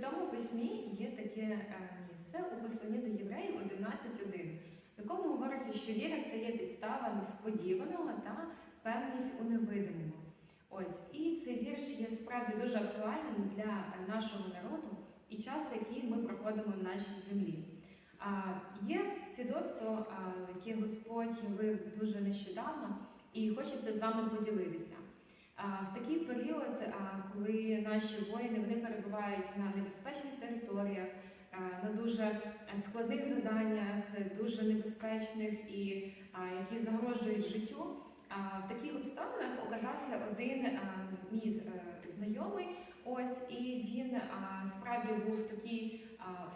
Святому Письмі є таке е, місце у посланні до євреїв 11.1, в якому говориться, що віра це є підстава несподіваного та певність у невидимому. Ось і цей вірш є справді дуже актуальним для нашого народу і часу, який ми проходимо в нашій землі. А є свідоцтво, яке Господь явив дуже нещодавно, і хочеться з вами поділитися. В такий період, коли наші воїни вони перебувають на небезпечних територіях, на дуже складних заданнях, дуже небезпечних і які загрожують життю. В таких обставинах оказався один мій е, знайомий. Ось і він справді був в такій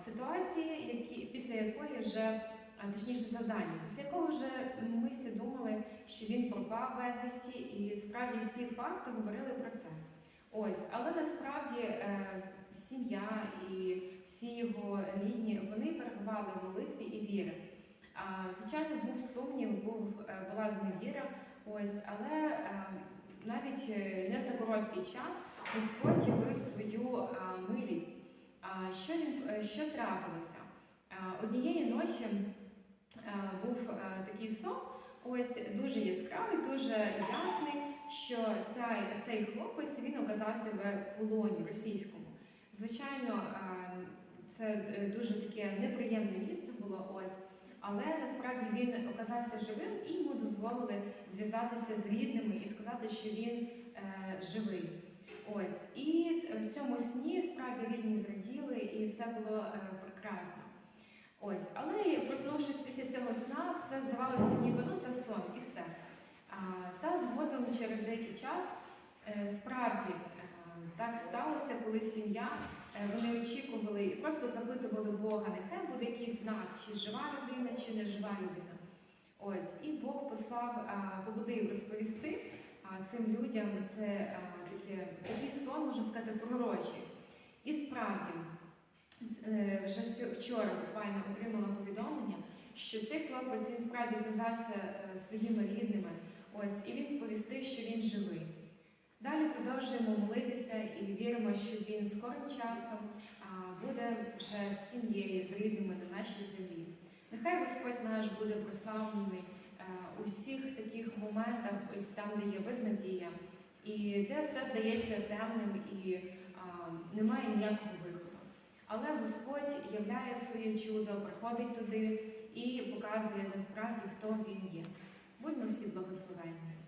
ситуації, які після якої вже точніше завдання, після якого вже ми всі думали, що він пропав безвісті, і справді всі факти говорили про це. Ось, але насправді е, сім'я і всі його рідні вони перебували в молитві і віри. А, звичайно, був сумнів, був е, була зневіра. Ось, але е, навіть е, не за короткий час Господь явив свою а, милість. А, що він е, що трапилося? А, однієї ночі був такий сон, ось дуже яскравий, дуже ясний, що цей, цей хлопець він оказався в полоні російському. Звичайно, це е, дуже таке неприємне місце було ось. Але насправді він оказався живим і йому дозволили зв'язатися з рідними і сказати, що він е, живий. Ось і в цьому сні справді рідні зраділи, і все було е, прекрасно. Ось, але проснувшись після цього сна, все здавалося, ніби ну це сон і все. А, та згодом через деякий час е, справді е, так сталося, коли сім'я е, вони очікували і просто запитували Бога, нехай буде якийсь знак, чи жива людина, чи не жива людина. Ось, і Бог послав, побудив розповісти цим людям це таке, такий сон, можна сказати, пророчий. І справді, вже вчора буквально отримала повідомлення, що цей хлопець він справді зв'язався своїми рідними. Ось, і він сповістив, що він живий. Далі продовжуємо молитися і віримо, що він скорим часом буде вже з сім'єю, з рідними на нашій землі. Нехай Господь наш буде прославлений е, у всіх таких моментах, там, де є безнадія, і де все здається темним і немає ніякого виходу. Але Господь являє своє чудо, приходить туди і показує насправді, хто він є. Будьмо всі благословенні.